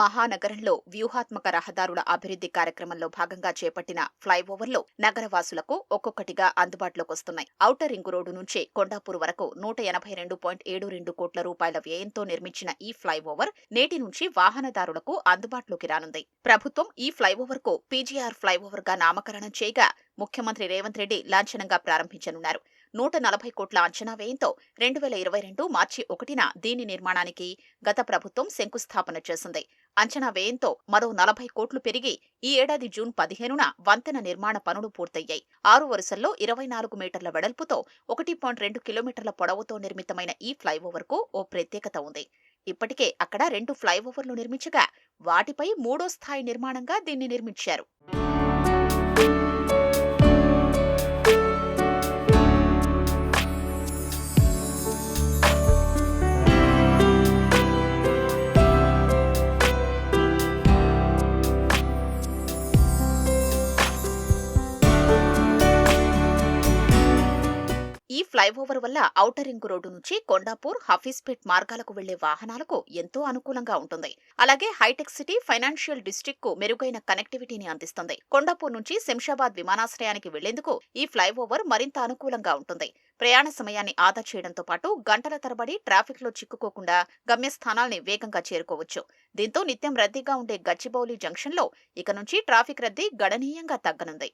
మహానగరంలో వ్యూహాత్మక రహదారుల అభివృద్ధి కార్యక్రమంలో భాగంగా చేపట్టిన ఫ్లైఓవర్లు నగరవాసులకు ఒక్కొక్కటిగా అందుబాటులోకి వస్తున్నాయి. ఔటర్ రింగ్ రోడ్డు నుంచి కొండాపూర్ వరకు నూట ఎనభై రెండు పాయింట్ ఏడు రెండు కోట్ల రూపాయల వ్యయంతో నిర్మించిన ఈ ఫ్లైఓవర్ నేటి నుంచి వాహనదారులకు అందుబాటులోకి రానుంది. ప్రభుత్వం ఈ ఫ్లైఓవర్కు పీజీఆర్ ఫ్లైఓవర్గా నామకరణం చేయగా ముఖ్యమంత్రి రేవంత్ రెడ్డి లాంఛనంగా ప్రారంభించనున్నారు. నూట నలభై కోట్ల అంచనా వ్యయంతో రెండు వేల ఇరవై రెండు మార్చి ఒకటిన దీని నిర్మాణానికి గత ప్రభుత్వం శంకుస్థాపన చేసింది. అంచనా వ్యయంతో మరో నలభై కోట్లు పెరిగి ఈ ఏడాది జూన్ పదిహేనున వంతెన నిర్మాణ పనులు పూర్తయ్యాయి. ఆరు వరుసల్లో ఇరవై నాలుగు మీటర్ల వెడల్పుతో ఒకటి పాయింట్ రెండు కిలోమీటర్ల పొడవుతో నిర్మితమైన ఈ ఫ్లైఓవర్కు ఓ ప్రత్యేకత ఉంది. ఇప్పటికే అక్కడ రెండు ఫ్లైఓవర్లు నిర్మించగా వాటిపై మూడో స్థాయి నిర్మాణంగా దీన్ని నిర్మించారు. ఫ్లైఓవర్ వల్ల ఔటర్ రింగ్ రోడ్డు నుంచి కొండాపూర్ హఫీజ్పేట్ మార్గాలకు వెళ్ళే వాహనాలకు ఎంతో అనుకూలంగా ఉంటుంది. అలాగే హైటెక్ సిటీ ఫైనాన్షియల్ డిస్టిక్కు మెరుగైన కనెక్టివిటీని అందిస్తుంది. కొండాపూర్ నుంచి శంషాబాద్ విమానాశ్రయానికి వెళ్ళేందుకు ఈ ఫ్లైఓవర్ మరింత అనుకూలంగా ఉంటుంది. ప్రయాణ సమయాన్ని ఆదా చేయడంతో పాటు గంటల తరబడి ట్రాఫిక్లో చిక్కుకోకుండా గమ్యస్థానాల్ని వేగంగా చేరుకోవచ్చు. దీంతో నిత్యం రద్దీగా ఉండే గచ్చిబౌలి జంక్షన్లో ఇక నుంచి ట్రాఫిక్ రద్దీ గణనీయంగా తగ్గనుంది.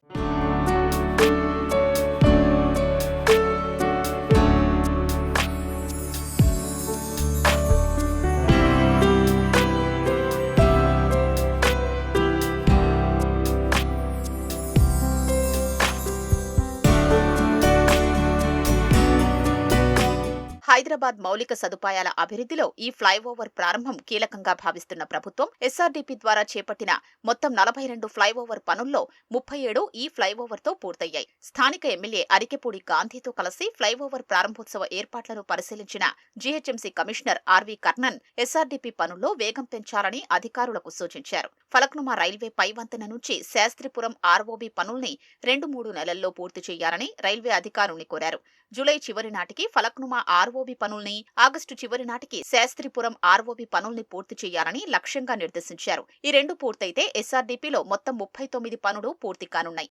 హైదరాబాద్ మౌలిక సదుపాయాల అభివృద్ధిలో ఈ ఫ్లైఓవర్ ప్రారంభం కీలకంగా భావిస్తున్న ప్రభుత్వం ఎస్ఆర్డీపీ ద్వారా చేపట్టిన మొత్తం నలభై రెండు ఫ్లైఓవర్ పనుల్లో ముప్పై ఏడు ఈ ఫ్లైఓవర్తో పూర్తయ్యాయి. స్థానిక ఎమ్మెల్యే అరికెపూడి గాంధీతో కలిసి ఫ్లైఓవర్ ప్రారంభోత్సవ ఏర్పాట్లను పరిశీలించిన GHMC commissioner R V Karnan SRDP పనుల్లో వేగం పెంచాలని అధికారులకు సూచించారు. ఫలక్నుమా రైల్వే పై వంతెన నుంచి శాస్త్రిపురం ఆర్ఓబీ పనుల్ని రెండు మూడు నెలల్లో పూర్తి చేయాలని రైల్వే అధికారుల్ని కోరారు. జూలై చివరి నాటికి ఫలక్నుమా ఆర్ఓబి పనుల్ని ఆగస్టు చివరి నాటికి శాస్త్రిపురం ఆర్ఓబి పనుల్ని పూర్తి చేయాలని లక్ష్యంగా నిర్దేశించారు. ఈ రెండు పూర్తయితే ఎస్ఆర్డీపీలో మొత్తం ముప్పై తొమ్మిది పనులు పూర్తి కానున్నాయి.